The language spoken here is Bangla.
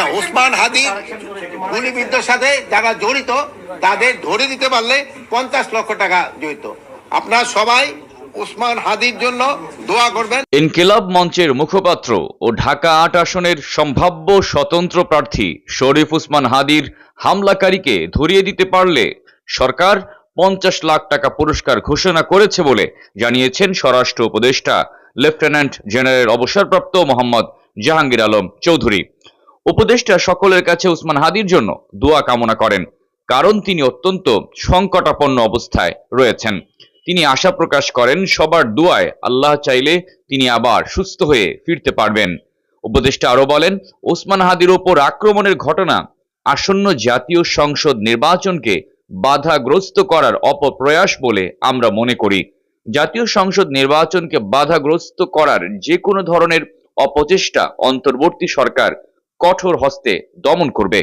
আচ্ছা ওসমান হাদি গুলিবিদ্ধর সাথে যারা জড়িত, তাদের ধরে দিতে পারলে পঞ্চাশ লক্ষ টাকা জড়িত। আপনারা সবাই ইনকিলাব মঞ্চের মুখপাত্র ও ঢাকা আট আসনের সম্ভাব্য স্বতন্ত্র প্রার্থী শরীফ উসমান হাদির হামলাকারীকে ধরিয়ে দিতে পারলে সরকার পঞ্চাশ লাখ টাকা পুরস্কার ঘোষণা করেছে বলে জানিয়েছেন স্বরাষ্ট্র উপদেষ্টা লেফটেন্যান্ট জেনারেল অবসরপ্রাপ্ত মোহাম্মদ জাহাঙ্গীর আলম চৌধুরী। উপদেষ্টা সকলের কাছে উসমান হাদির জন্য দোয়া কামনা করেন, কারণ তিনি অত্যন্ত সংকটাপন্ন অবস্থায় রয়েছেন। তিনি আশা প্রকাশ করেন, সবার দোয়ায় আল্লাহ চাইলে তিনি আবার সুস্থ হয়ে ফিরতে পারবেন। উপদেষ্টা আরও বলেন ওসমান হাদির ওপর আক্রমণের ঘটনা আসন্ন জাতীয় সংসদ নির্বাচনকে বাধাগ্রস্ত করার অপপ্রয়াস বলে আমরা মনে করি। জাতীয় সংসদ নির্বাচনকে বাধাগ্রস্ত করার যে কোনো ধরনের অপচেষ্টা অন্তর্বর্তী সরকার কঠোর হস্তে দমন করবে।